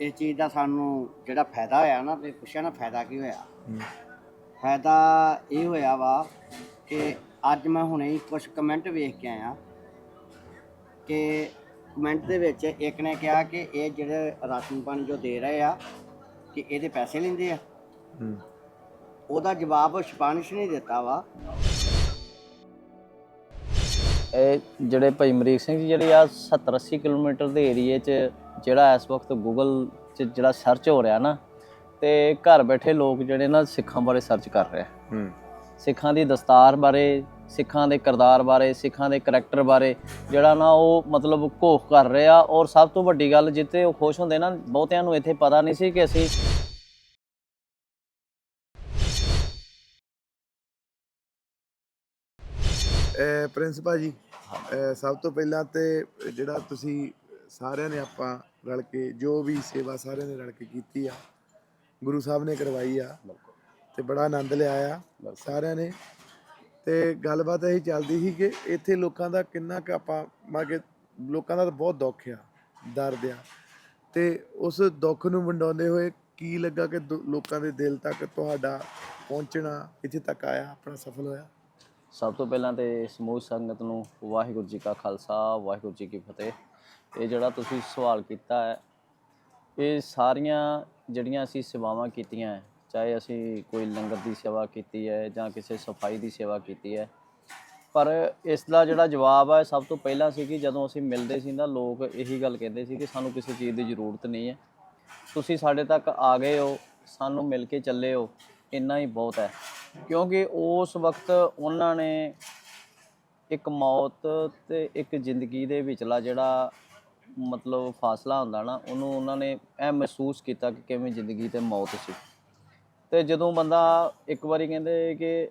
ਇਸ ਚੀਜ਼ ਦਾ ਸਾਨੂੰ ਜਿਹੜਾ ਫਾਇਦਾ ਹੋਇਆ ਨਾ ਤੇ ਪੁੱਛਿਆ ਨਾ ਫਾਇਦਾ ਕੀ ਹੋਇਆ? ਫਾਇਦਾ ਇਹ ਹੋਇਆ ਵਾ ਕਿ ਅੱਜ ਮੈਂ ਹੁਣੇ ਹੀ ਕੁਝ ਕਮੈਂਟ ਵੇਖ ਕੇ ਆਇਆ ਕਿ ਕਮੈਂਟ ਦੇ ਵਿੱਚ ਇੱਕ ਨੇ ਕਿਹਾ ਕਿ ਇਹ ਜਿਹੜੇ ਰਾਸ਼ਨ ਪਾਣੀ ਜੋ ਦੇ ਰਹੇ ਆ ਕਿ ਇਹਦੇ ਪੈਸੇ ਲੈਂਦੇ ਆ। ਉਹਦਾ ਜਵਾਬ ਸਪਾਨਿਸ਼ ਨੇ ਦਿੱਤਾ ਵਾ। ਇਹ ਜਿਹੜੇ ਭਾਈ ਅਮਰੀਕ ਸਿੰਘ ਜੀ ਜਿਹੜੇ ਆ 70 80 ਕਿਲੋਮੀਟਰ ਦੇ ਏਰੀਏ 'ਚ ਜਿਹੜਾ ਇਸ ਵਕਤ ਗੂਗਲ 'ਚ ਜਿਹੜਾ ਸਰਚ ਹੋ ਰਿਹਾ ਨਾ ਤੇ ਘਰ ਬੈਠੇ ਲੋਕ ਜਿਹੜੇ ਨਾ ਸਿੱਖਾਂ ਬਾਰੇ ਸਰਚ ਕਰ ਰਹੇ ਆ। ਹੂੰ। ਸਿੱਖਾਂ ਦੀ ਦਸਤਾਰ ਬਾਰੇ ਸਿੱਖਾਂ ਦੇ ਕਿਰਦਾਰ ਬਾਰੇ ਸਿੱਖਾਂ ਦੇ ਕਰੈਕਟਰ ਬਾਰੇ ਜਿਹੜਾ ਨਾ ਉਹ ਮਤਲਬ ਘੋਖ ਕਰ ਰਹੇ ਆ ਔਰ ਸਭ ਤੋਂ ਵੱਡੀ ਗੱਲ ਜਿੱਤੇ ਉਹ ਖੁਸ਼ ਹੁੰਦੇ ਨਾ ਬਹੁਤਿਆਂ ਨੂੰ ਇੱਥੇ ਪਤਾ ਨਹੀਂ ਸੀ ਕਿ ਅਸੀਂ ਪ੍ਰਿੰਸ ਭਾਜੀ ਸਭ ਤੋਂ ਪਹਿਲਾਂ ਤੇ ਜਿਹੜਾ ਤੁਸੀਂ ਸਾਰਿਆਂ ਨੇ ਆਪਾਂ ਰਲ ਕੇ ਜੋ ਵੀ ਸੇਵਾ ਸਾਰਿਆਂ ਨੇ ਰਲ ਕੇ ਕੀਤੀ ਆ, ਗੁਰੂ ਸਾਹਿਬ ਨੇ ਕਰਵਾਈ ਆ ਤੇ ਬੜਾ ਆਨੰਦ ਲਿਆ ਆ ਸਾਰਿਆਂ ਨੇ। ਤੇ ਗੱਲਬਾਤ ਇਹੀ ਚੱਲਦੀ ਸੀ ਕਿ ਇੱਥੇ ਲੋਕਾਂ ਦਾ ਕਿੰਨਾ ਕੁ ਆਪਾਂ ਮਾ ਕਿ ਲੋਕਾਂ ਦਾ ਤਾਂ ਬਹੁਤ ਦੁੱਖ ਆ, ਦਰਦ ਆ। ਤੇ ਉਸ ਦੁੱਖ ਨੂੰ ਵੰਡਾਉਂਦੇ ਹੋਏ ਕੀ ਲੱਗਾ ਕਿ ਦੁ- ਲੋਕਾਂ ਦੇ ਦਿਲ ਤੱਕ ਤੁਹਾਡਾ ਪਹੁੰਚਣਾ, ਇੱਥੇ ਤੱਕ ਆਇਆ, ਆਪਣਾ ਸਫਲ ਹੋਇਆ? ਸਭ ਤੋਂ ਪਹਿਲਾਂ ਤੇ ਸਮੂਹ ਸੰਗਤ ਨੂੰ ਵਾਹਿਗੁਰੂ ਜੀ ਕਾ ਖਾਲਸਾ, ਵਾਹਿਗੁਰੂ ਜੀ ਕੀ ਫਤਿਹ। ਇਹ ਜਿਹੜਾ ਤੁਸੀਂ ਸਵਾਲ ਕੀਤਾ ਹੈ ਇਹ ਸਾਰੀਆਂ ਜਿਹੜੀਆਂ ਅਸੀਂ ਸੇਵਾਵਾਂ ਕੀਤੀਆਂ ਹੈ, ਚਾਹੇ ਅਸੀਂ ਕੋਈ ਲੰਗਰ ਦੀ ਸੇਵਾ ਕੀਤੀ ਹੈ ਜਾਂ ਕਿਸੇ ਸਫ਼ਾਈ ਦੀ ਸੇਵਾ ਕੀਤੀ ਹੈ ਪਰ ਇਸ ਦਾ ਜਿਹੜਾ ਜਵਾਬ ਹੈ ਸਭ ਤੋਂ ਪਹਿਲਾਂ ਸੀ ਕਿ ਜਦੋਂ ਅਸੀਂ ਮਿਲਦੇ ਸੀ ਨਾ ਲੋਕ ਇਹੀ ਗੱਲ ਕਹਿੰਦੇ ਸੀ ਕਿ ਸਾਨੂੰ ਕਿਸੇ ਚੀਜ਼ ਦੀ ਜ਼ਰੂਰਤ ਨਹੀਂ ਹੈ। ਤੁਸੀਂ ਸਾਡੇ ਤੱਕ ਆ ਗਏ ਹੋ ਸਾਨੂੰ ਮਿਲ ਕੇ ਚੱਲੇ ਹੋ ਇੰਨਾ ਹੀ ਬਹੁਤ ਹੈ। ਕਿਉਂਕਿ ਉਸ ਵਕਤ ਉਹਨਾਂ ਨੇ ਇੱਕ ਮੌਤ ਤੇ ਇੱਕ ਜ਼ਿੰਦਗੀ ਦੇ ਵਿਚਲਾ ਜਿਹੜਾ ਮਤਲਬ ਫਾਸਲਾ ਹੁੰਦਾ ਨਾ, ਉਹਨੂੰ ਉਹਨਾਂ ਨੇ ਇਹ ਮਹਿਸੂਸ ਕੀਤਾ ਕਿ ਕਿਵੇਂ ਜ਼ਿੰਦਗੀ ਤੇ ਮੌਤ ਸੀ। ਤੇ ਜਦੋਂ ਬੰਦਾ ਇੱਕ ਵਾਰੀ ਕਹਿੰਦੇ ਕਿ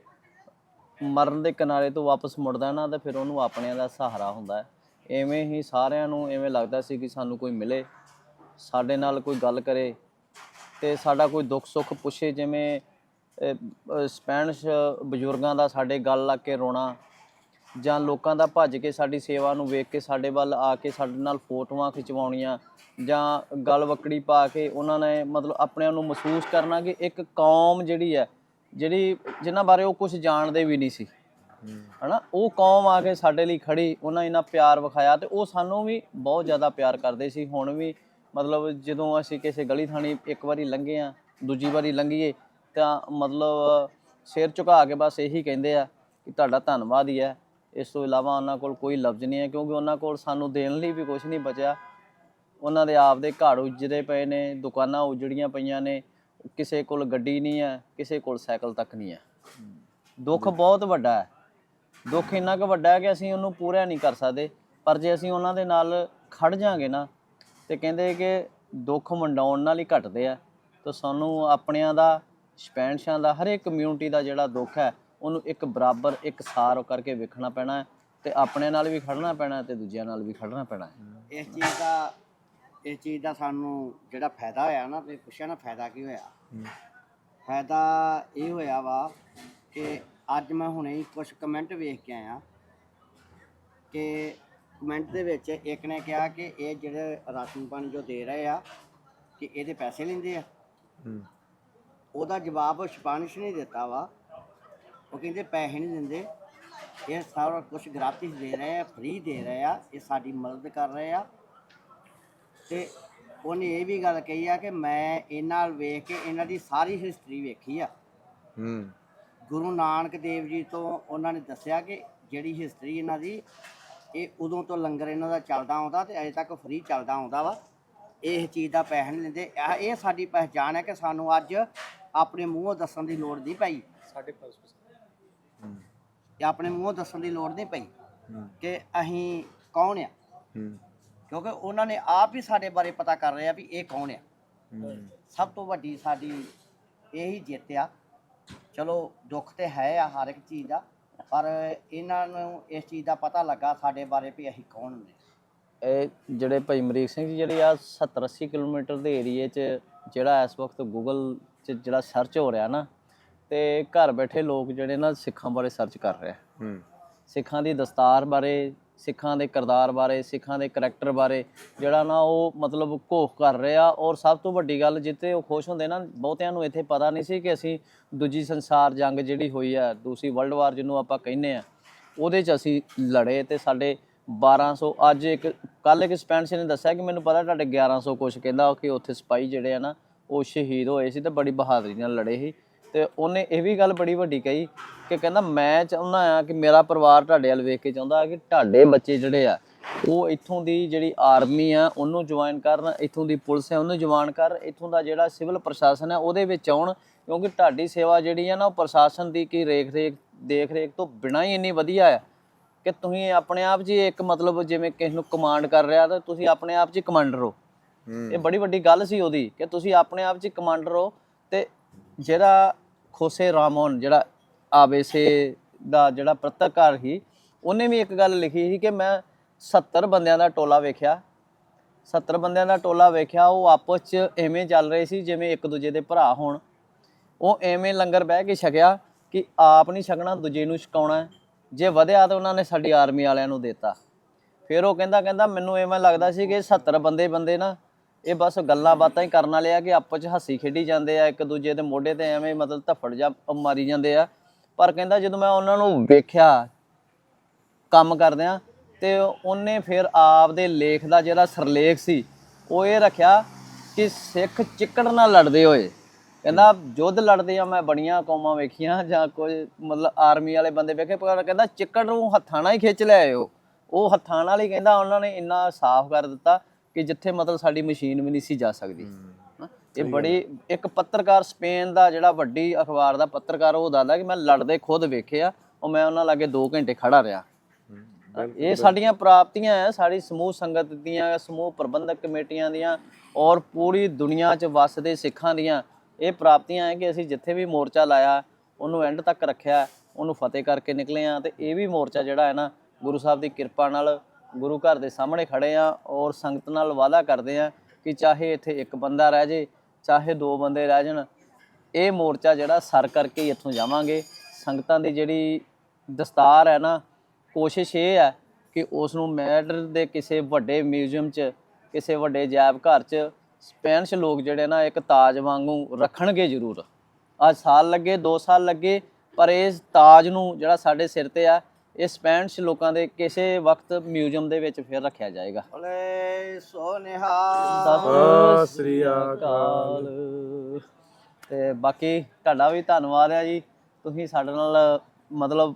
ਮਰਨ ਦੇ ਕਿਨਾਰੇ ਤੋਂ ਵਾਪਸ ਮੁੜਦਾ ਨਾ, ਤਾਂ ਫਿਰ ਉਹਨੂੰ ਆਪਣਿਆਂ ਦਾ ਸਹਾਰਾ ਹੁੰਦਾ ਹੈ। ਐਵੇਂ ਹੀ ਸਾਰਿਆਂ ਨੂੰ ਐਵੇਂ ਲੱਗਦਾ ਸੀ ਕਿ ਸਾਨੂੰ ਕੋਈ ਮਿਲੇ, ਸਾਡੇ ਨਾਲ ਕੋਈ ਗੱਲ ਕਰੇ, ਤੇ ਸਾਡਾ ਕੋਈ ਦੁੱਖ ਸੁੱਖ ਪੁੱਛੇ, ਜਿਵੇਂ ਸਪੈਨਿਸ਼ ਬਜ਼ੁਰਗਾਂ ਦਾ ਸਾਡੇ ਗੱਲ ਲੱਗ ਕੇ ਰੋਣਾ ਜਾਂ ਲੋਕਾਂ ਦਾ ਭੱਜ ਕੇ ਸਾਡੀ ਸੇਵਾ ਨੂੰ ਵੇਖ ਕੇ ਸਾਡੇ ਵੱਲ ਆ ਕੇ ਸਾਡੇ ਨਾਲ ਫੋਟੋਆਂ ਖਿਚਵਾਉਣੀਆਂ ਜਾਂ ਗਲ ਵਕੜੀ ਪਾ ਕੇ ਉਹਨਾਂ ਨੇ ਮਤਲਬ ਆਪਣੇ ਆਪ ਨੂੰ ਮਹਿਸੂਸ ਕਰਨਾ ਕਿ ਇੱਕ ਕੌਮ ਜਿਹੜੀ ਹੈ, ਜਿਹੜੀ ਜਿਨ੍ਹਾਂ ਬਾਰੇ ਉਹ ਕੁਝ ਜਾਣਦੇ ਵੀ ਨਹੀਂ ਸੀ। ਹਨਾ? ਉਹ ਕੌਮ ਆ ਕੇ ਸਾਡੇ ਲਈ ਖੜੀ, ਉਹਨਾਂ ਇਹਨਾਂ ਪਿਆਰ ਵਿਖਾਇਆ ਤੇ ਉਹ ਸਾਨੂੰ ਵੀ ਬਹੁਤ ਜ਼ਿਆਦਾ ਪਿਆਰ ਕਰਦੇ ਸੀ। ਹੁਣ ਵੀ ਮਤਲਬ ਜਦੋਂ ਅਸੀਂ ਕਿਸੇ ਗਲੀ ਥਾਣੀ ਇੱਕ ਵਾਰੀ ਲੰਘੇ ਆ ਦੂਜੀ ਵਾਰੀ ਲੰਘੀਏ, ਤਾਂ ਮਤਲਬ ਸਿਰ ਝੁਕਾ ਕੇ ਬਸ ਇਹੀ ਕਹਿੰਦੇ ਆ ਕਿ ਤੁਹਾਡਾ ਧੰਨਵਾਦ ਹੀ ਹੈ। ਇਸ ਤੋਂ ਇਲਾਵਾ ਉਹਨਾਂ ਕੋਲ ਕੋਈ ਲਫ਼ਜ਼ ਨਹੀਂ ਹੈ, ਕਿਉਂਕਿ ਉਹਨਾਂ ਕੋਲ ਸਾਨੂੰ ਦੇਣ ਲਈ ਵੀ ਕੁਝ ਨਹੀਂ ਬਚਿਆ। ਉਹਨਾਂ ਦੇ ਆਪ ਦੇ ਘਰ ਉਜੜੇ ਪਏ ਨੇ, ਦੁਕਾਨਾਂ ਉਜੜੀਆਂ ਪਈਆਂ ਨੇ, ਕਿਸੇ ਕੋਲ ਗੱਡੀ ਨਹੀਂ ਹੈ, ਕਿਸੇ ਕੋਲ ਸਾਈਕਲ ਤੱਕ ਨਹੀਂ ਹੈ। ਦੁੱਖ ਬਹੁਤ ਵੱਡਾ ਹੈ। ਦੁੱਖ ਇੰਨਾ ਕੁ ਵੱਡਾ ਹੈ ਕਿ ਅਸੀਂ ਉਹਨੂੰ ਪੂਰਾ ਨਹੀਂ ਕਰ ਸਕਦੇ, ਪਰ ਜੇ ਅਸੀਂ ਉਹਨਾਂ ਦੇ ਨਾਲ ਖੜ ਜਾਾਂਗੇ ਨਾ, ਤੇ ਕਹਿੰਦੇ ਕਿ ਦੁੱਖ ਮੰਡਾਉਣ ਨਾਲ ਹੀ ਘਟਦੇ ਆ। ਤਾਂ ਸਾਨੂੰ ਆਪਣਿਆਂ ਦਾ, ਸਪੈਨਸ਼ਾਂ ਦਾ, ਹਰੇਕ ਕਮਿਊਨਿਟੀ ਦਾ ਜਿਹੜਾ ਦੁੱਖ ਹੈ ਉਹਨੂੰ ਇੱਕ ਬਰਾਬਰ ਇੱਕ ਸਾਰ ਕਰਕੇ ਵੇਖਣਾ ਪੈਣਾ ਹੈ ਤੇ ਆਪਣੇ ਨਾਲ ਵੀ ਖੜਨਾ ਪੈਣਾ ਹੈ ਤੇ ਦੂਜਿਆਂ ਨਾਲ ਵੀ ਖੜਨਾ ਪੈਣਾ ਹੈ। ਇਸ ਚੀਜ਼ ਦਾ ਇਸ ਚੀਜ਼ ਦਾ ਸਾਨੂੰ ਜਿਹੜਾ ਫਾਇਦਾ ਹੋਇਆ ਨਾ ਤੇ ਪੁੱਛਿਆ ਨਾ ਫਾਇਦਾ ਕੀ ਹੋਇਆ? ਫਾਇਦਾ ਇਹ ਹੋਇਆ ਵਾ ਕਿ ਅੱਜ ਮੈਂ ਹੁਣੇ ਹੀ ਕੁਝ ਕਮੈਂਟ ਵੇਖ ਕੇ ਆਇਆ ਕਿ ਕਮੈਂਟ ਦੇ ਵਿੱਚ ਇੱਕ ਨੇ ਕਿਹਾ ਕਿ ਇਹ ਜਿਹੜੇ ਰਾਸ਼ਨ ਪਾਣੀ ਜੋ ਦੇ ਰਹੇ ਆ ਕਿ ਇਹਦੇ ਪੈਸੇ ਲੈਂਦੇ ਆ। ਉਹਦਾ ਜਵਾਬ ਸਪਾਨਿਸ਼ ਨੇ ਦਿੱਤਾ ਵਾ। ਉਹ ਕਹਿੰਦੇ ਪੈਸੇ ਨਹੀਂ ਦਿੰਦੇ। ਇਹ ਸਾਰਾ ਕੁਝ ਗ੍ਰਾtis ਦੇ ਰਹੇ ਆ ਫ੍ਰੀ ਦੇ ਰਹੇ ਆ ਇਹ ਸਾਡੀ ਮਦਦ ਕਰ ਰਹੇ ਆ। ਤੇ ਉਹਨੇ ਇਹ ਵੀ ਗੱਲ ਕਹੀ ਆ ਕਿ ਮੈਂ ਇਹਨਾਂ ਨਾਲ ਵੇਖ ਕੇ ਇਹਨਾਂ ਦੀ ਸਾਰੀ ਹਿਸਟਰੀ ਵੇਖੀ ਆ। ਹੂੰ। ਗੁਰੂ ਨਾਨਕ ਦੇਵ ਜੀ ਤੋਂ ਉਹਨਾਂ ਨੇ ਦੱਸਿਆ ਕਿ ਜਿਹੜੀ ਹਿਸਟਰੀ ਇਹਨਾਂ ਦੀ ਇਹ ਉਦੋਂ ਤੋਂ ਲੰਗਰ ਇਹਨਾਂ ਦਾ ਚੱਲਦਾ ਆਉਂਦਾ ਤੇ ਅਜੇ ਤੱਕ ਫ੍ਰੀ ਚੱਲਦਾ ਆਉਂਦਾ ਵਾ। ਇਹ ਚੀਜ਼ ਦਾ ਪੈਸਾ ਨਹੀਂ ਲੈਂਦੇ ਇਹ- ਇਹ ਸਾਡੀ ਪਹਿਚਾਣ ਹੈ ਕਿ ਸਾਨੂੰ ਅੱਜ ਆਪਣੇ ਮੂੰਹੋਂ ਦੱਸਣ ਦੀ ਲੋੜ ਨਹੀਂ ਪਈ। ਹੂੰ ਤੇ ਆਪਣੇ ਮੂੰਹੋਂ ਦੱਸਣ ਦੀ ਲੋੜ ਨਹੀਂ ਪਈ ਹੂੰ। ਕਿ ਅਸੀਂ ਕੌਣ ਆ। ਹੂੰ। ਕਿਉਂਕਿ ਉਹਨਾਂ ਨੇ ਆਪ ਹੀ ਸਾਡੇ ਬਾਰੇ ਪਤਾ ਕਰ ਰਹੇ ਆ ਵੀ ਇਹ ਕੌਣ ਆ। ਹੂੰ। ਸਭ ਤੋਂ ਵੱਡੀ ਸਾਡੀ ਇਹੀ ਜਿੱਤ ਆ। ਚਲੋ ਦੁੱਖ ਤੇ ਹੈ ਆ ਹਰ ਇੱਕ ਚੀਜ਼ ਦਾ ਪਰ ਇਹਨਾਂ ਨੂੰ ਇਸ ਚੀਜ਼ ਦਾ ਪਤਾ ਲੱਗਾ ਸਾਡੇ ਬਾਰੇ ਵੀ ਅਸੀਂ ਕੌਣ ਨੇ ਇਹ ਜਿਹੜੇ ਭਾਈ ਅਮਰੀਕ ਸਿੰਘ ਜੀ ਜਿਹੜੇ ਆ 70 80 ਕਿਲੋਮੀਟਰ ਦੇ ਏਰੀਏ 'ਚ ਜਿਹੜਾ ਇਸ ਵਕਤ ਗੂਗਲ 'ਚ ਜਿਹੜਾ ਸਰਚ ਹੋ ਰਿਹਾ ਨਾ ਤੇ ਘਰ ਬੈਠੇ ਲੋਕ ਜਿਹੜੇ ਨਾ ਸਿੱਖਾਂ ਬਾਰੇ ਸਰਚ ਕਰ ਰਹੇ ਹੂੰ। ਸਿੱਖਾਂ ਦੀ ਦਸਤਾਰ ਬਾਰੇ ਸਿੱਖਾਂ ਦੇ ਕਿਰਦਾਰ ਬਾਰੇ ਸਿੱਖਾਂ ਦੇ ਕਰੈਕਟਰ ਬਾਰੇ ਜਿਹੜਾ ਨਾ ਉਹ ਮਤਲਬ ਘੋਖ ਕਰ ਰਿਹਾ ਔਰ ਸਭ ਤੋਂ ਵੱਡੀ ਗੱਲ ਜਿੱਤੇ ਉਹ ਖੁਸ਼ ਹੁੰਦੇ ਨਾ ਬਹੁਤਿਆਂ ਨੂੰ ਇੱਥੇ ਪਤਾ ਨਹੀਂ ਸੀ ਕਿ ਅਸੀਂ ਦੂਜੀ ਸੰਸਾਰ ਜੰਗ ਜਿਹੜੀ ਹੋਈ ਆ ਦੂਸਰੀ ਵਰਲਡ ਵਾਰ ਜਿਹਨੂੰ ਆਪਾਂ ਕਹਿੰਦੇ ਆ ਉਹਦੇ 'ਚ ਅਸੀਂ ਲੜੇ ਤੇ ਸਾਡੇ 1200 ਅੱਜ ਇੱਕ ਕੱਲ ਇੱਕ ਸਪੈਂਸ ਨੇ ਦੱਸਿਆ ਕਿ ਮੈਨੂੰ ਪਤਾ ਤੁਹਾਡੇ 1100 ਕੁਛ ਕਹਿੰਦਾ ਕਿ ਉੱਥੇ ਸਿਪਾਹੀ ਜਿਹੜੇ ਆ ਨਾ ਉਹ ਸ਼ਹੀਦ ਹੋਏ ਸੀ ਤੇ ਬੜੀ ਬਹਾਦਰੀ ਨਾਲ ਲੜੇ ਸੀ। ਤੇ ਉਹਨੇ ਇਹ ਵੀ ਗੱਲ ਬੜੀ ਵੱਡੀ ਕਹੀ ਕਿ ਕਹਿੰਦਾ ਮੈਂ ਚਾਹੁੰਦਾ ਆ ਕਿ ਮੇਰਾ ਪਰਿਵਾਰ ਤੁਹਾਡੇ ਵੱਲ ਵੇਖ ਕੇ ਚਾਹੁੰਦਾ ਕਿ ਤੁਹਾਡੇ ਬੱਚੇ ਜਿਹੜੇ ਆ ਉਹ ਇੱਥੋਂ ਦੀ ਜਿਹੜੀ ਆਰਮੀ ਆ ਉਹਨੂੰ ਜੁਆਇਨ ਕਰਨ ਇੱਥੋਂ ਦੀ ਪੁਲਿਸ ਹੈ ਉਹਨੂੰ ਜੁਆਇਨ ਕਰ ਇੱਥੋਂ ਦਾ ਜਿਹੜਾ ਸਿਵਲ ਪ੍ਰਸ਼ਾਸਨ ਹੈ ਉਹਦੇ ਵਿੱਚ ਆਉਣ ਕਿਉਂਕਿ ਤੁਹਾਡੀ ਸੇਵਾ ਜਿਹੜੀ ਆ ਨਾ ਉਹ ਪ੍ਰਸ਼ਾਸਨ ਦੀ ਕੀ ਰੇਖ ਰੇਖ ਦੇਖ ਰੇਖ ਤੋਂ ਬਿਨਾਂ ਹੀ ਇੰਨੀ ਵਧੀਆ ਹੈ ਕਿ ਤੁਸੀਂ ਆਪਣੇ ਆਪ 'ਚ ਹੀ ਇੱਕ ਮਤਲਬ ਜਿਵੇਂ ਕਿਸੇ ਨੂੰ ਕਮਾਂਡ ਕਰ ਰਿਹਾ ਤਾਂ ਤੁਸੀਂ ਆਪਣੇ ਆਪ 'ਚ ਹੀ। ਕਮਾਂਡਰ ਹੋ। ਇਹ ਬੜੀ ਵੱਡੀ ਗੱਲ ਸੀ ਉਹਦੀ ਕਿ ਤੁਸੀਂ ਆਪਣੇ ਆਪ 'ਚ ਹੀ ਕਮਾਂਡਰ ਹੋ ਤੇ ਜਿਹੜਾ ਖੋਸੇ ਰਾਮੋਨ ਜਿਹੜਾ ਆਬੇਸੇ ਦਾ ਜਿਹੜਾ ਪੱਤਰਕਾਰ ਸੀ, ਉਹਨੇ ਵੀ ਇੱਕ ਗੱਲ ਲਿਖੀ ਸੀ ਕਿ ਮੈਂ 70 ਬੰਦਿਆਂ ਦਾ ਟੋਲਾ ਵੇਖਿਆ। 70 ਬੰਦਿਆਂ ਦਾ ਟੋਲਾ ਵੇਖਿਆ, ਉਹ ਆਪਸ 'ਚ ਐਵੇਂ ਚੱਲ ਰਹੇ ਸੀ ਜਿਵੇਂ ਇੱਕ ਦੂਜੇ ਦੇ ਭਰਾ ਹੋਣ। ਉਹ ਐਵੇਂ ਲੰਗਰ ਬਹਿ ਕੇ ਛਕਿਆ ਕਿ ਆਪ ਨਹੀਂ ਛਕਣਾ, ਦੂਜੇ ਨੂੰ ਛਕਾਉਣਾ ਜੇ ਵਧਿਆ ਤਾਂ ਉਹਨਾਂ ਨੇ ਸਾਡੀ ਆਰਮੀ ਵਾਲਿਆਂ ਨੂੰ ਦਿੱਤਾ। ਫਿਰ ਉਹ ਕਹਿੰਦਾ ਕਹਿੰਦਾ ਮੈਨੂੰ ਐਵੇਂ ਲੱਗਦਾ ਸੀ ਕਿ 70 ਬੰਦੇ ਬੰਦੇ ਨਾ ਇਹ ਬਸ ਗੱਲਾਂ ਬਾਤਾਂ ਹੀ ਕਰਨ ਵਾਲੇ ਆ ਕਿ ਆਪਸ ਚ ਹੱਸੀ ਖੇਡੀ ਜਾਂਦੇ ਆ, ਇੱਕ ਦੂਜੇ ਦੇ ਮੋਢੇ ਤੇ ਐਵੇਂ ਮਤਲਬ ਧੱਫੜ ਜਾ ਮਾਰੀ ਜਾਂਦੇ ਆ। ਪਰ ਕਹਿੰਦਾ ਜਦੋਂ ਮੈਂ ਉਹਨਾਂ ਨੂੰ ਵੇਖਿਆ, ਕੰਮ ਕਰਦਿਆਂ, ਤੇ ਉਹਨੇ ਫਿਰ ਆਪ ਦੇ ਲੇਖ ਦਾ ਜਿਹੜਾ ਸਰਲੇਖ ਸੀ, ਉਹ ਇਹ ਰੱਖਿਆ ਕਿ ਸਿੱਖ ਚਿੱਕੜ ਨਾਲ ਲੜਦੇ ਹੋਏ। ਕਹਿੰਦਾ ਯੁੱਧ ਲੜਦੇ ਆ, ਮੈਂ ਬੜੀਆਂ ਕੌਮਾਂ ਵੇਖੀਆਂ ਜਾਂ ਕੋਈ ਮਤਲਬ ਆਰਮੀ ਵਾਲੇ ਬੰਦੇ ਵੇਖੇ, ਪਰ ਕਹਿੰਦਾ ਚਿੱਕੜ ਨੂੰ ਹੱਥਾਂ ਨਾਲ ਹੀ ਖਿੱਚ ਲਿਆਏ ਉਹ ਉਹ ਹੱਥਾਂ ਨਾਲ ਹੀ ਕਹਿੰਦਾ, ਉਹਨਾਂ ਨੇ ਇੰਨਾ ਸਾਫ਼ ਕਰ ਦਿੱਤਾ। ਕਿ ਜਿੱਥੇ ਮਤਲਬ ਸਾਡੀ ਮਸ਼ੀਨ ਵੀ ਨਹੀਂ ਸੀ ਜਾ ਸਕਦੀ। ਇਹ ਬੜੀ ਇੱਕ ਪੱਤਰਕਾਰ ਸਪੇਨ ਦਾ ਜਿਹੜਾ ਵੱਡੀ ਅਖਬਾਰ ਦਾ ਪੱਤਰਕਾਰ ਉਹ ਦੱਸਦਾ ਕਿ ਮੈਂ ਲੜਦੇ ਖੁਦ ਵੇਖਿਆ ਉਹ ਮੈਂ ਉਹਨਾਂ ਲਾਗੇ 2 ਘੰਟੇ ਖੜਾ ਰਿਹਾ। ਇਹ ਸਾਡੀਆਂ ਪ੍ਰਾਪਤੀਆਂ ਹੈ ਸਾਡੀ ਸਮੂਹ ਸੰਗਤ ਦੀਆਂ ਸਮੂਹ ਪ੍ਰਬੰਧਕ ਕਮੇਟੀਆਂ ਦੀਆਂ ਔਰ ਪੂਰੀ ਦੁਨੀਆ 'ਚ ਵੱਸਦੇ ਸਿੱਖਾਂ ਦੀਆਂ ਇਹ ਪ੍ਰਾਪਤੀਆਂ ਹੈ ਕਿ ਅਸੀਂ ਜਿੱਥੇ ਵੀ ਮੋਰਚਾ ਲਾਇਆ ਉਹਨੂੰ ਐਂਡ ਤੱਕ ਰੱਖਿਆ ਉਹਨੂੰ ਫਤਿਹ ਕਰਕੇ ਨਿਕਲੇ ਆ ਤੇ ਇਹ ਵੀ ਮੋਰਚਾ ਜਿਹੜਾ ਹੈ ਨਾ ਗੁਰੂ ਸਾਹਿਬ ਦੀ ਕਿਰਪਾ ਨਾਲ ਗੁਰੂ ਘਰ ਦੇ ਸਾਹਮਣੇ ਖੜੇ ਆ ਔਰ ਸੰਗਤ ਨਾਲ ਵਾਅਦਾ ਕਰਦੇ ਆ ਕਿ ਚਾਹੇ ਇੱਥੇ ਇੱਕ ਬੰਦਾ ਰਹਿ ਜੇ, ਚਾਹੇ ਦੋ ਬੰਦੇ ਰਹਿ ਜਾਣ, ਇਹ ਮੋਰਚਾ ਜਿਹੜਾ ਸਰ ਕਰਕੇ ਹੀ ਇੱਥੋਂ ਜਾਵਾਂਗੇ। ਸੰਗਤਾਂ ਦੀ ਜਿਹੜੀ ਦਸਤਾਰ ਹੈ ਨਾ, ਕੋਸ਼ਿਸ਼ ਇਹ ਹੈ ਕਿ ਉਸ ਨੂੰ ਮੈਡਰ ਦੇ ਕਿਸੇ ਵੱਡੇ ਮਿਊਜ਼ੀਅਮ 'ਚ, ਕਿਸੇ ਵੱਡੇ ਅਜਾਇਬ ਘਰ 'ਚ ਸਪੈਨਿਸ਼ ਲੋਕ ਜਿਹੜੇ ਨਾ ਇੱਕ ਤਾਜ ਵਾਂਗੂ ਰੱਖਣਗੇ ਜ਼ਰੂਰ। ਅੱਜ ਸਾਲ ਲੱਗੇ 2 ਸਾਲ ਲੱਗੇ, ਪਰ ਇਸ ਤਾਜ ਨੂੰ ਜਿਹੜਾ ਸਾਡੇ ਸਿਰ ਤੇ ਆ ਇਹ ਸਪੈਨਿਸ਼ ਲੋਕਾਂ ਦੇ ਕਿਸੇ ਵਕਤ ਮਿਊਜ਼ੀਅਮ ਦੇ ਵਿੱਚ ਫਿਰ ਰੱਖਿਆ ਜਾਏਗਾ ਬੋਲੇ ਸੋਨਿਹਾ ਸਤਿ ਸ੍ਰੀ ਅਕਾਲ। ਤੇ ਬਾਕੀ ਤੁਹਾਡਾ ਵੀ ਧੰਨਵਾਦ ਹੈ ਜੀ ਤੁਸੀਂ ਸਾਡੇ ਨਾਲ ਮਤਲਬ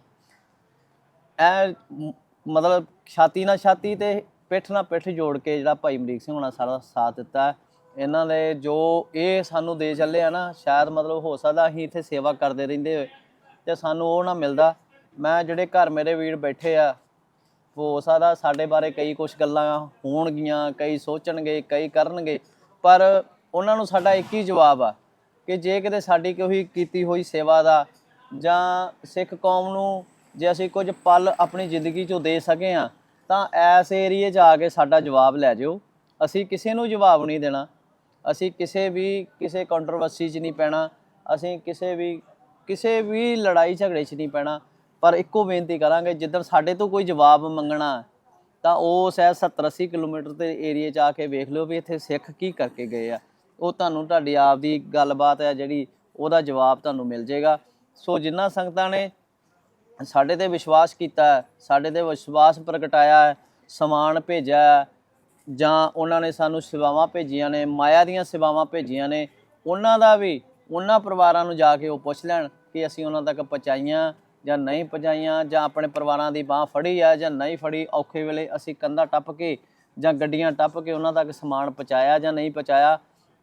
ਐ ਮਤਲਬ ਛਾਤੀ ਨਾਲ ਛਾਤੀ ਤੇ ਪਿੱਠ ਨਾਲ ਪਿੱਠ ਜੋੜ ਕੇ ਜਿਹੜਾ ਭਾਈ ਅਮਰੀਕ ਸਿੰਘ ਹੋਣਾ ਸਾਰਾ ਸਾਥ ਦਿੱਤਾ। ਇਹਨਾਂ ਦੇ ਜੋ ਇਹ ਸਾਨੂੰ ਦੇ ਚੱਲੇ ਆ ਨਾ ਸ਼ਾਇਦ ਮਤਲਬ ਹੋ ਸਕਦਾ ਅਸੀਂ ਇੱਥੇ ਸੇਵਾ ਕਰਦੇ ਰਹਿੰਦੇ ਹੋਏ ਤੇ ਸਾਨੂੰ ਉਹ ਨਾ ਮਿਲਦਾ ਮੈਂ ਜਿਹੜੇ ਘਰ ਮੇਰੇ ਵੀਰ ਬੈਠੇ ਆ ਹੋ ਸਕਦਾ ਸਾਡੇ ਬਾਰੇ ਕਈ ਕੁਝ ਗੱਲਾਂ ਹੋਣਗੀਆਂ, ਕਈ ਸੋਚਣਗੇ, ਕਈ ਕਰਨਗੇ, ਪਰ ਉਹਨਾਂ ਨੂੰ ਸਾਡਾ ਇੱਕ ਹੀ ਜਵਾਬ ਆ ਕਿ ਜੇ ਕਿਤੇ ਸਾਡੀ ਕੋਈ ਕੀਤੀ ਹੋਈ ਸੇਵਾ ਦਾ ਜਾਂ ਸਿੱਖ ਕੌਮ ਨੂੰ ਜੇ ਅਸੀਂ ਕੁਝ ਪਲ ਆਪਣੀ ਜ਼ਿੰਦਗੀ 'ਚੋਂ ਦੇ ਸਕੇ ਆ, ਤਾਂ ਐਸ ਏਰੀਏ 'ਚ ਆ ਕੇ ਸਾਡਾ ਜਵਾਬ ਲੈ ਜਿਓ। ਅਸੀਂ ਕਿਸੇ ਨੂੰ ਜਵਾਬ ਨਹੀਂ ਦੇਣਾ। ਅਸੀਂ ਕਿਸੇ ਵੀ, ਕਿਸੇ ਕੰਟਰੋਵਰਸੀ 'ਚ ਨਹੀਂ ਪੈਣਾ। ਅਸੀਂ ਕਿਸੇ ਵੀ ਕਿਸੇ ਵੀ ਲੜਾਈ ਝਗੜੇ 'ਚ ਨਹੀਂ ਪੈਣਾ। ਪਰ ਇੱਕੋ ਬੇਨਤੀ ਕਰਾਂਗੇ, ਜਿੱਦਣ ਸਾਡੇ ਤੋਂ ਕੋਈ ਜਵਾਬ ਮੰਗਣਾ ਤਾਂ ਉਹ ਸਹਿ 70 80 ਕਿਲੋਮੀਟਰ ਦੇ ਏਰੀਏ 'ਚ ਆ ਕੇ ਵੇਖ ਲਿਓ ਵੀ ਇੱਥੇ ਸਿੱਖ ਕੀ ਕਰਕੇ ਗਏ ਆ। ਉਹ ਤੁਹਾਨੂੰ ਤੁਹਾਡੀ ਆਪ ਦੀ ਗੱਲਬਾਤ ਹੈ ਜਿਹੜੀ, ਉਹਦਾ ਜਵਾਬ ਤੁਹਾਨੂੰ ਮਿਲ ਜਾਏਗਾ। ਸੋ ਜਿਨ੍ਹਾਂ ਸੰਗਤਾਂ ਨੇ ਸਾਡੇ ਤੇ ਵਿਸ਼ਵਾਸ ਕੀਤਾ ਸਾਡੇ ਤੇ ਵਿਸ਼ਵਾਸ ਪ੍ਰਗਟਾਇਆ ਸਮਾਨ ਭੇਜਿਆ ਜਾਂ ਉਹਨਾਂ ਨੇ ਸਾਨੂੰ ਸੇਵਾਵਾਂ ਭੇਜੀਆਂ ਨੇ, ਮਾਇਆ ਦੀਆਂ ਸੇਵਾਵਾਂ ਭੇਜੀਆਂ ਨੇ, ਉਹਨਾਂ ਦਾ ਵੀ, ਉਹਨਾਂ ਪਰਿਵਾਰਾਂ ਨੂੰ ਜਾ ਕੇ ਉਹ ਪੁੱਛ ਲੈਣ ਕਿ ਅਸੀਂ ਉਹਨਾਂ ਤੱਕ ਪਹੁੰਚਾਈਆਂ। ਜਾਂ ਨਹੀਂ ਪਹੁੰਚਾਈਆਂ ਜਾਂ ਆਪਣੇ ਪਰਿਵਾਰਾਂ ਦੀ ਬਾਹ ਫੜੀ ਆ ਜਾਂ ਨਹੀਂ ਫੜੀ, ਔਖੇ ਵੇਲੇ ਅਸੀਂ ਕੰਧਾਂ ਟੱਪ ਕੇ ਜਾਂ ਗੱਡੀਆਂ ਟੱਪ ਕੇ ਉਹਨਾਂ ਤੱਕ ਸਮਾਨ ਪਹੁੰਚਾਇਆ ਜਾਂ ਨਹੀਂ ਪਹੁੰਚਾਇਆ।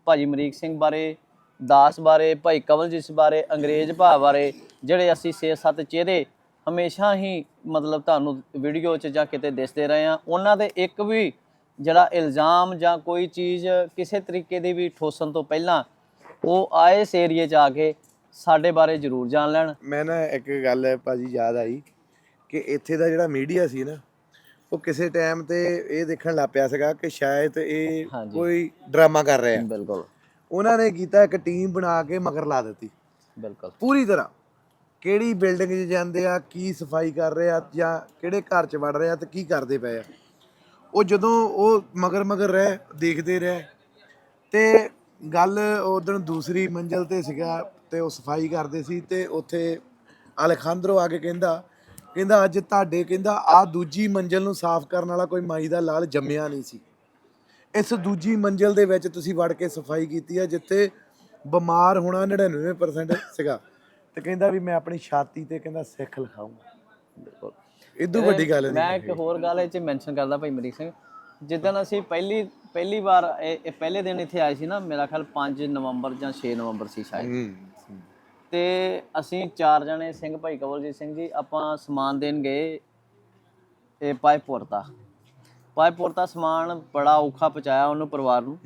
ਭਾਜੀ ਮਰੀਕ ਸਿੰਘ ਬਾਰੇ, ਦਾਸ ਬਾਰੇ, ਭਾਈ ਕਵਲਜੀਤ ਬਾਰੇ, ਅੰਗਰੇਜ਼ ਭਾ ਬਾਰੇ, ਜਿਹੜੇ ਅਸੀਂ 6-7 ਚਿਹਰੇ ਹਮੇਸ਼ਾ ਹੀ ਮਤਲਬ ਤੁਹਾਨੂੰ ਵੀਡੀਓ 'ਚ ਜਾਂ ਕਿਤੇ ਦਿਸਦੇ ਰਹੇ ਆ ਉਹਨਾਂ ਦੇ ਇੱਕ ਵੀ ਜਿਹੜਾ ਇਲਜ਼ਾਮ ਜਾਂ ਕੋਈ ਚੀਜ਼ ਕਿਸੇ ਤਰੀਕੇ ਦੀ ਵੀ ਠੋਸਣ ਤੋਂ ਪਹਿਲਾਂ ਉਹ ਆਏ ਇਸ ਏਰੀਏ 'ਚ ਆ ਕੇ ਸਾਡੇ ਬਾਰੇ ਜ਼ਰੂਰ ਜਾਣ ਲੈਣ। ਮੈਂ ਨਾ ਇੱਕ ਗੱਲ ਹੈ ਭਾਜੀ ਯਾਦ ਆਈ ਕਿ ਇੱਥੇ ਦਾ ਜਿਹੜਾ ਮੀਡੀਆ ਸੀ ਨਾ ਉਹ ਕਿਸੇ ਟਾਈਮ ਤੇ ਇਹ ਦੇਖਣ ਲੱਗ ਪਿਆ ਸੀਗਾ ਕਿ ਸ਼ਾਇਦ ਇਹ ਹਾਂਜੀ। ਕੋਈ ਡਰਾਮਾ ਕਰ ਰਿਹਾ। ਬਿਲਕੁਲ। ਉਹਨਾਂ ਨੇ ਕੀਤਾ ਇੱਕ ਟੀਮ ਬਣਾ ਕੇ ਮਗਰ ਲਾ ਦਿੱਤੀ। ਬਿਲਕੁਲ। ਪੂਰੀ ਤਰ੍ਹਾਂ। ਕਿਹੜੀ ਬਿਲਡਿੰਗ 'ਚ ਜਾਂਦੇ ਆ ਕੀ ਸਫ਼ਾਈ ਕਰ ਰਹੇ ਆ ਜਾਂ ਕਿਹੜੇ ਘਰ 'ਚ ਵੜ ਰਹੇ ਆ ਤੇ ਕੀ ਕਰਦੇ ਪਏ ਆ। ਉਹ ਜਦੋਂ ਉਹ ਮਗਰ ਮਗਰ ਰਹਿ ਦੇਖਦੇ ਰਹਿ। ਤੇ ਗੱਲ ਉਦੋਂ ਦੂਸਰੀ ਮੰਜ਼ਲ ਤੇ ਸੀਗਾ ਤੇ ਉਹ ਸਫ਼ਾਈ ਕਰਦੇ ਸੀ ਤੇ ਉੱਥੇ ਅਲੈਖਾਂਦਰੋ ਆ ਕੇ ਕਹਿੰਦਾ ਕਹਿੰਦਾ ਅੱਜ ਤੁਹਾਡੇ ਕਹਿੰਦਾ ਆ ਦੂਜੀ ਮੰਜ਼ਲ ਨੂੰ ਸਾਫ਼ ਕਰਨ ਵਾਲਾ ਕੋਈ ਮਾਈ ਦਾ ਲਾਲ ਜੰਮਿਆ ਨਹੀਂ ਸੀ। ਇਸ ਦੂਜੀ ਮੰਜ਼ਲ ਦੇ ਵਿੱਚ ਤੁਸੀਂ ਵੜ ਕੇ ਸਫ਼ਾਈ ਕੀਤੀ ਹੈ ਜਿੱਥੇ ਬਿਮਾਰ ਹੋਣਾ 99% ਸੀਗਾ। ਤੇ ਕਹਿੰਦਾ ਵੀ ਮੈਂ ਆਪਣੀ ਛਾਤੀ ਤੇ ਕਹਿੰਦਾ ਸਿੱਖ ਲਿਖਾਉਂਗਾ ਬਿਲਕੁਲ। ਇਦੋਂ ਵੱਡੀ ਗੱਲ ਮੈਂ ਨਹੀਂ ਇੱਕ ਹੋਰ ਗੱਲ ਇਹ ਚ ਮੈਂਸ਼ਨ ਕਰਦਾ ਭਾਈ ਮਰੀਕ ਸਿੰਘ ਜਿੱਦਣ ਅਸੀਂ ਪਹਿਲੀ ਪਹਿਲੀ ਵਾਰ ਇਹ ਇਹ ਪਹਿਲੇ ਦਿਨ ਇੱਥੇ ਆਏ ਸੀ ਨਾ ਮੇਰਾ ਖਿਆਲ 5 ਨਵੰਬਰ ਜਾਂ 6 ਨਵੰਬਰ ਸੀ ਸ਼ਾਇਦ। ਤੇ ਅਸੀਂ ਚਾਰ ਜਣੇ ਸਿੰਘ ਭਾਈ ਕਵਲਜੀਤ ਸਿੰਘ ਜੀ ਆਪਾਂ ਸਮਾਨ ਦੇਣ ਗਏ ਇਹ ਪਾਈਪੁਰ ਦਾ ਸਮਾਨ ਬੜਾ ਔਖਾ ਪਹੁੰਚਾਇਆ ਉਹਨੂੰ ਪਰਿਵਾਰ ਨੂੰ।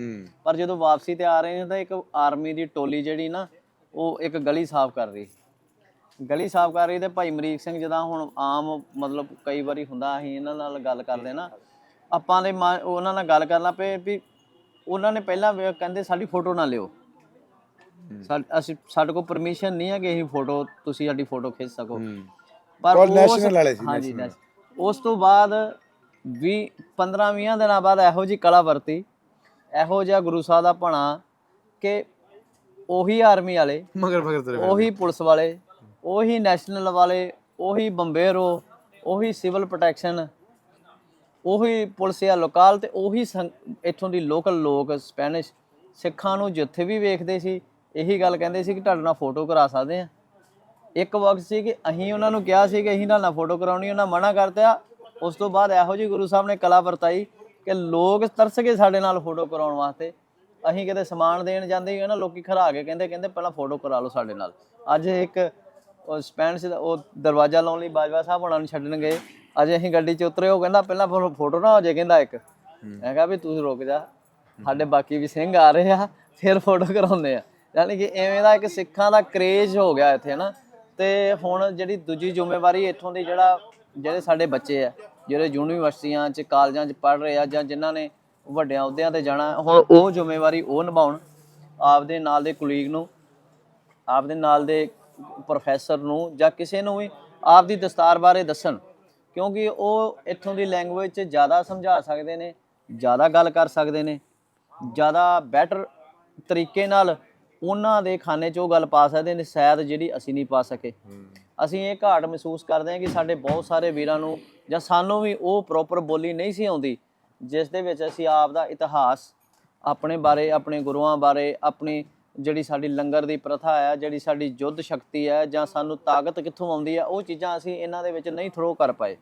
ਪਰ ਜਦੋਂ ਵਾਪਸੀ ਤੇ ਆ ਰਹੇ ਨੇ ਤਾਂ ਇੱਕ ਆਰਮੀ ਦੀ ਟੋਲੀ ਜਿਹੜੀ ਨਾ ਉਹ ਇੱਕ ਗਲੀ ਸਾਫ਼ ਕਰ ਰਹੀ। ਗਲੀ ਸਾਫ਼ ਕਰ ਰਹੀ ਤੇ ਭਾਈ ਮਰੀਕ ਸਿੰਘ ਜਦਾਂ ਹੁਣ ਆਮ ਮਤਲਬ ਕਈ ਵਾਰੀ ਹੁੰਦਾ ਅਸੀਂ ਇਹਨਾਂ ਨਾਲ ਗੱਲ ਕਰਦੇ ਨਾ ਆਪਾਂ ਦੇ ਉਹਨਾਂ ਨਾਲ ਗੱਲ ਕਰਨਾ ਪਏ ਵੀ ਉਹਨਾਂ ਨੇ ਪਹਿਲਾਂ ਕਹਿੰਦੇ ਸਾਡੀ ਫੋਟੋ ਨਾ ਲਿਓ। ਸਾ- ਅਸੀਂ ਸਾਡੇ ਕੋਲ ਪਰਮਿਸ਼ਨ ਨਹੀਂ ਹੈ ਕਿ ਅਸੀਂ ਫੋਟੋ ਤੁਸੀਂ ਸਾਡੀ ਫੋਟੋ ਖਿੱਚ ਸਕੋ ਪਰ ਉਸ- national ਵਾਲੇ ਸੀ, ਹਾਂਜੀ national। national। ਉਸ ਤੋਂ ਬਾਅਦ ਵੀ 15 20 ਦਿਨਾਂ ਬਾਅਦ ਇਹੋ ਜੀ ਕਲਾ ਵਰਤੀ ਇਹੋ ਜਿਹਾ ਗੁਰੂ ਸਾਹਿਬ ਦਾ ਭਣਾ ਕਿ ਉਹੀ ਆਰਮੀ ਵਾਲੇ ਮਗਰ ਮਗਰ ਤੇਰੇ ਉਹੀ ਪੁਲਿਸ ਵਾਲੇ ਉਹੀ ਨੈਸ਼ਨਲ ਵਾਲੇ ਉਹੀ ਬੰਬੇਰੋ ਉਹੀ ਸਿਵਲ ਪ੍ਰੋਟੈਕਸ਼ਨ ਉਹੀ ਪੁਲਿਸ ਆ ਲੋਕਲ ਤੇ ਉਹੀ ਸੰ- ਇੱਥੋਂ ਦੀ ਲੋਕਲ ਲੋਕ ਸਪੈਨਿਸ਼ ਸਿੱਖਾਂ ਨੂੰ ਜਿੱਥੇ ਵੀ ਵੇਖਦੇ ਸੀ ਇਹੀ ਗੱਲ ਕਹਿੰਦੇ ਸੀ ਕਿ ਤੁਹਾਡੇ ਨਾਲ ਫੋਟੋ ਕਰਾ ਸਕਦੇ ਆ ਇੱਕ ਵਕਤ ਸੀ ਕਿ ਅਸੀਂ ਉਹਨਾਂ ਨੂੰ ਕਿਹਾ ਸੀ ਕਿ ਅਸੀਂ ਨਾਲ ਨਾ ਫੋਟੋ ਕਰਾਉਣੀ, ਉਹਨਾਂ ਮਨਾ ਕਰਤਾ। ਉਸ ਤੋਂ ਬਾਅਦ ਇਹੋ ਜਿਹੀ ਗੁਰੂ ਸਾਹਿਬ ਨੇ ਕਲਾ ਵਰਤਾਈ ਕਿ ਲੋਕ ਤਰਸ ਗਏ ਸਾਡੇ ਨਾਲ ਫੋਟੋ ਕਰਾਉਣ ਵਾਸਤੇ। ਅਸੀਂ ਕਿਤੇ ਸਮਾਨ ਦੇਣ ਜਾਂਦੇ ਹੀ ਨਾ, ਲੋਕੀ ਖਰਾ ਕੇ ਕਹਿੰਦੇ ਕਹਿੰਦੇ ਪਹਿਲਾਂ ਫੋਟੋ ਕਰਾ ਲਓ ਸਾਡੇ ਨਾਲ। ਅੱਜ ਇੱਕ ਉਹ ਸਪੈਨਿਸ਼ ਉਹ ਦਰਵਾਜ਼ਾ ਲਾਉਣ ਲਈ ਬਾਜਵਾ ਸਾਹਿਬ ਉਹਨਾਂ ਨੂੰ ਛੱਡਣ ਗਏ। ਅੱਜ ਅਸੀਂ ਗੱਡੀ 'ਚ ਉਤਰੇ, ਉਹ ਕਹਿੰਦਾ ਪਹਿਲਾਂ ਫੋ- ਫੋਟੋ ਨਾ ਹੋ ਜਾਏ, ਕਹਿੰਦਾ ਇੱਕ। ਮੈਂ ਕਿਹਾ ਵੀ ਤੂੰ ਰੁਕ ਜਾ, ਸਾਡੇ ਬਾਕੀ ਵੀ ਸਿੰਘ ਆ ਰਹੇ ਆ, ਫਿਰ ਫੋਟੋ ਕਰਾਉਂਦੇ ਆ। ਯਾਨੀ ਕਿ ਐਵੇਂ ਦਾ ਇੱਕ ਸਿੱਖਾਂ ਦਾ ਕਰੇਜ ਹੋ ਗਿਆ ਇੱਥੇ ਨਾ ਤੇ ਹੁਣ ਜਿਹੜੀ ਦੂਜੀ ਜ਼ਿੰਮੇਵਾਰੀ ਇੱਥੋਂ ਦੀ ਜਿਹੜਾ, ਜਿਹੜੇ ਸਾਡੇ ਬੱਚੇ ਆ, ਜਿਹੜੇ ਯੂਨੀਵਰਸਿਟੀਆਂ 'ਚ, ਕਾਲਜਾਂ 'ਚ ਪੜ੍ਹ ਰਹੇ ਆ ਜਾਂ ਜਿਨ੍ਹਾਂ ਨੇ ਵੱਡਿਆਂ ਅਹੁਦਿਆਂ ਤੇ ਜਾਣਾ, ਹੁਣ ਉਹ ਜ਼ਿੰਮੇਵਾਰੀ ਉਹ ਨਿਭਾਉਣ ਆਪਦੇ ਨਾਲ ਦੇ ਕੁਲੀਗ ਨੂੰ, ਆਪਦੇ ਨਾਲ ਦੇ ਪ੍ਰੋਫੈਸਰ ਨੂੰ ਜਾਂ ਕਿਸੇ ਨੂੰ ਵੀ ਆਪਦੀ ਦਸਤਾਰ ਬਾਰੇ ਦੱਸਣ। ਕਿਉਂਕਿ ਉਹ ਇੱਥੋਂ ਦੀ ਲੈਂਗੁਏਜ 'ਚ ਜ਼ਿਆਦਾ ਸਮਝਾ ਸਕਦੇ ਨੇ, ਜ਼ਿਆਦਾ ਗੱਲ ਕਰ ਸਕਦੇ ਨੇ, ਜ਼ਿਆਦਾ ਬੈਟਰ ਤਰੀਕੇ ਨਾਲ ਉਹਨਾਂ ਦੇ ਖਾਨੇ 'ਚ ਉਹ ਗੱਲ ਪਾ ਸਕਦੇ ਨੇ ਸ਼ਾਇਦ ਜਿਹੜੀ ਅਸੀਂ ਨਹੀਂ ਪਾ ਸਕੇ। ਅਸੀਂ ਇਹ ਘਾਟ ਮਹਿਸੂਸ ਕਰਦੇ ਹਾਂ ਕਿ ਸਾਡੇ ਬਹੁਤ ਸਾਰੇ ਵੀਰਾਂ ਨੂੰ ਜਾਂ ਸਾਨੂੰ ਵੀ ਉਹ ਪ੍ਰੋਪਰ ਬੋਲੀ ਨਹੀਂ ਸੀ ਆਉਂਦੀ ਜਿਸ ਦੇ ਵਿੱਚ ਅਸੀਂ ਆਪ ਦਾ ਇਤਿਹਾਸ ਆਪਣੇ ਬਾਰੇ ਆਪਣੇ ਗੁਰੂਆਂ ਬਾਰੇ ਆਪਣੀ ਜਿਹੜੀ ਸਾਡੀ ਲੰਗਰ ਦੀ ਪ੍ਰਥਾ ਹੈ ਜਿਹੜੀ ਸਾਡੀ ਯੁੱਧ ਸ਼ਕਤੀ ਹੈ ਜਾਂ ਸਾਨੂੰ ਤਾਕਤ ਕਿੱਥੋਂ ਆਉਂਦੀ ਹੈ ਉਹ ਚੀਜ਼ਾਂ ਅਸੀਂ ਇਹਨਾਂ ਦੇ ਵਿੱਚ ਨਹੀਂ ਥਰੋ ਕਰ ਪਾਏ।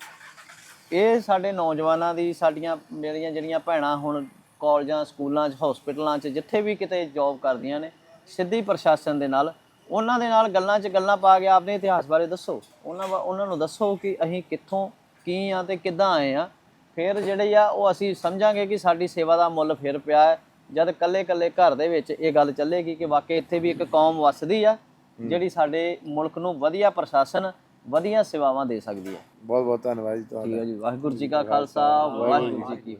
ਇਹ ਸਾਡੇ ਨੌਜਵਾਨਾਂ ਦੀ ਸਾਡੀਆਂ ਮੇਰੀਆਂ ਜਿਹੜੀਆਂ ਭੈਣਾਂ ਹੁਣ ਕਾਲਜਾਂ ਸਕੂਲਾਂ 'ਚ ਹਸਪੀਟਲਾਂ 'ਚ ਜਿੱਥੇ ਵੀ ਕਿਤੇ ਜੌਬ ਕਰਦੀਆਂ ਨੇ ਸਿੱਧੀ ਪ੍ਰਸ਼ਾਸਨ ਦੇ ਨਾਲ ਉਹਨਾਂ ਦੇ ਨਾਲ ਗੱਲਾਂ 'ਚ ਗੱਲਾਂ ਪਾ ਕੇ ਆਪਣੇ ਇਤਿਹਾਸ ਬਾਰੇ ਦੱਸੋ। ਉਹਨਾਂ ਉਹਨਾਂ ਨੂੰ ਦੱਸੋ ਕਿ ਅਸੀਂ ਕਿੱਥੋਂ ਕੀ ਆ ਤੇ ਕਿੱਦਾਂ ਆਏ ਆ। ਫਿਰ ਜਿਹੜੇ ਆ ਉਹ ਅਸੀਂ ਸਮਝਾਂਗੇ ਕਿ ਸਾਡੀ ਸੇਵਾ ਦਾ ਮੁੱਲ ਫਿਰ ਪਿਆ ਹੈ। ਜਦ ਕੱਲੇ ਕੱਲੇ ਘਰ ਦੇ ਵਿੱਚ ਇਹ ਗੱਲ ਚੱਲੇਗੀ ਕਿ ਵਾਕਈ ਇੱਥੇ ਵੀ ਇੱਕ ਕੌਮ ਵਸਦੀ ਆ ਜਿਹੜੀ ਸਾਡੇ ਮੁਲਕ ਨੂੰ ਵਧੀਆ ਪ੍ਰਸ਼ਾਸਨ ਵਧੀਆ ਸੇਵਾਵਾਂ ਦੇ ਸਕਦੀ ਹੈ ਬਹੁਤ ਬਹੁਤ ਧੰਨਵਾਦ ਜੀ ਤੁਹਾਡਾ। ਠੀਕ ਹੈ ਜੀ ਵਾਹਿਗੁਰੂ ਜੀ ਕਾ ਖਾਲਸਾ ਵਾਹਿਗੁਰੂ ਜੀ ਕੀ